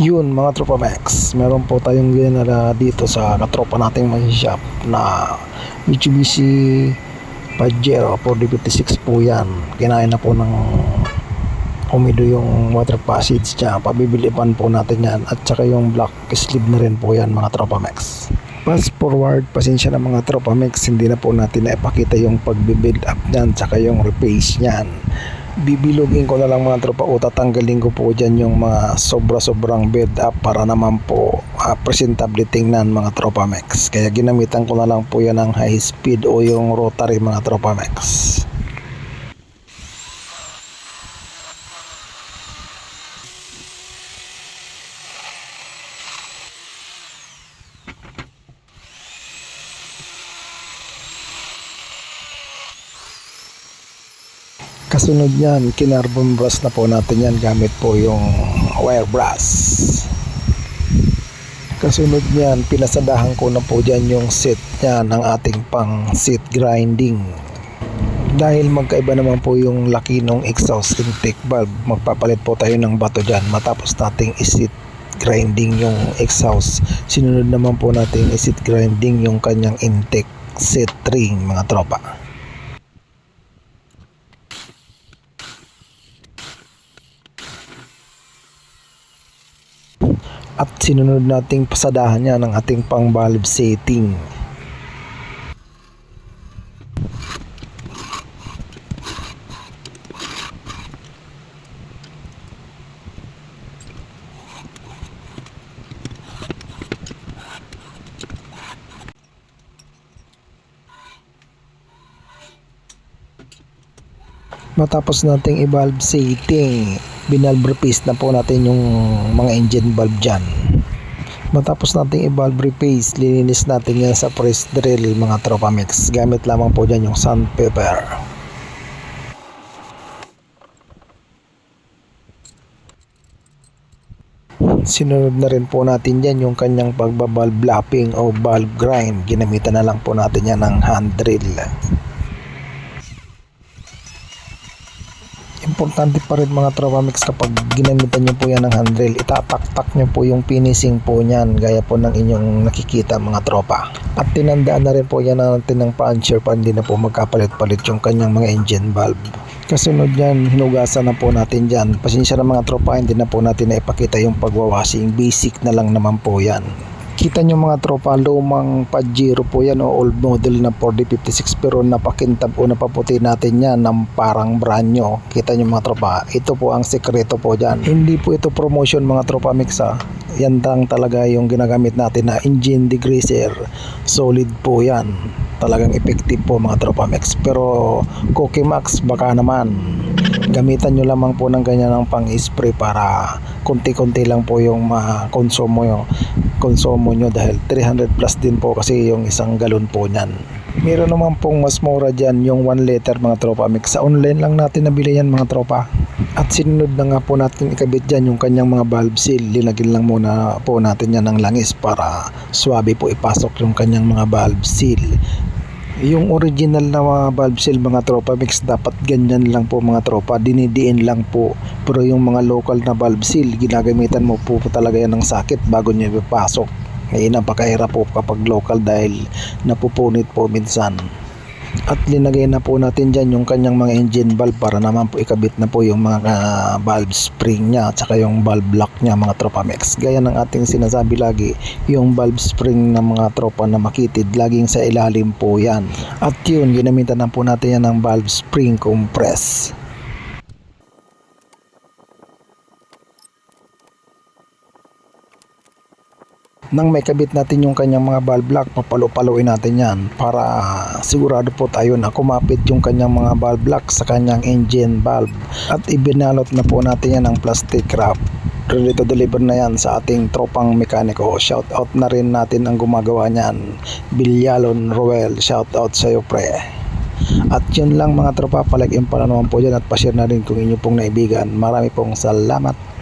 Yun mga tropa Max, meron po tayong ginala dito sa katropa nating may shop na Mitsubishi Pajero 4D56 po yan. Kinain na po ng umido yung water passage niya. Pabibilipan po natin yan at saka yung black sleeve na rin po yan mga tropa Max. Fast forward, pasensya na mga tropa Max, hindi na po natin naipakita yung pagbibuild up niyan tsaka yung repace niyan bibilugin ko na lang mga tropa. O tatanggalin ko po dyan yung mga sobra-sobrang build up para naman po uh, presentable tingnan mga tropa max. Kaya ginamitan ko na lang po yan ng high speed o yung rotary mga tropa max Kasunod niyan, kinarbon brush na po natin yan gamit po yung wire brush. Kasunod niyan, pinasadahan ko na po dyan yung set niya ng ating pang seat grinding. Dahil magkaiba naman po yung laki ng exhaust intake valve, magpapalit po tayo ng bato dyan matapos nating isit grinding yung exhaust. Sinunod naman po natin isit grinding yung kanyang intake set ring mga tropa. At sinunod nating pasadahan niya ng ating pang valve setting. Matapos nating i-valve setting binalve repaste na po natin yung mga engine valve dyan. Matapos nating i-valve repaste lininis natin yan sa press drill mga tropa mix. Gamit lamang po dyan yung sandpaper. Sinunod na rin po natin dyan yung kanyang pagbabalve lapping o valve grind. Ginamitan na lang po natin yan ng hand drill importante pa rin mga tropa mix kapag ginamitan nyo po yan ng handrail itataktak nyo po yung finishing po nyan gaya po ng inyong nakikita mga tropa. At tinandaan na rin po yan natin ng puncher pa hindi na po magkapalit-palit yung kanyang mga engine valve. Kasunod yan hinugasan na po natin dyan. Pasensya na mga tropa hindi na po natin naipakita yung pagwawashing basic na lang naman po yan Kita nyo mga tropa, lumang Pajero po yan o old model na 4D56 pero napakintab o napaputi natin yan ng parang brand nyo. Kita nyo mga tropa, ito po ang sekreto po dyan. Hindi po ito promotion mga tropa mixa. Yan lang talaga yung ginagamit natin na engine degreaser. Solid po yan. Talagang effective po mga tropa mix. Pero Cookie Max baka naman gamitan nyo lamang po ng ganyan ng pang spray para konti-konti lang po yung makonsumo yung konsumo nyo dahil 300 plus din po kasi yung isang galon po niyan. Meron naman pong mas mura dyan yung 1 liter mga tropa mix. Sa online lang natin nabili yan mga tropa. At sinunod na nga po natin ikabit dyan yung kanyang mga valve seal. Linagin lang muna po natin yan ng langis para swabe po ipasok yung kanyang mga valve seal yung original na mga valve seal mga tropa mix dapat ganyan lang po mga tropa. Dinidiin lang po. Pero yung mga local na valve seal ginagamitan mo po, po talaga yan ng sakit bago nyo ipapasok. Ngayon napakahirap po kapag local dahil napupunit po minsan at linagay na po natin dyan yung kanyang mga engine valve para naman po ikabit na po yung mga uh, valve spring nya at saka yung valve block nya mga tropa mix gaya ng ating sinasabi lagi yung valve spring ng mga tropa na makitid laging sa ilalim po yan. At yun ginamitan na po natin yan ng valve spring compress nang may kabit natin yung kanyang mga valve block, papalo-paloin natin yan para sigurado po tayo na kumapit yung kanyang mga valve block sa kanyang engine valve. At ibinalot na po natin yan ng plastic wrap. Ready to deliver na yan sa ating tropang mekaniko. Shout out na rin natin ang gumagawa niyan. Bilyalon Roel, shout out sa iyo pre. At yun lang mga tropa, palagyan pa naman po dyan at pa-share na rin kung inyo pong naibigan. Marami pong salamat.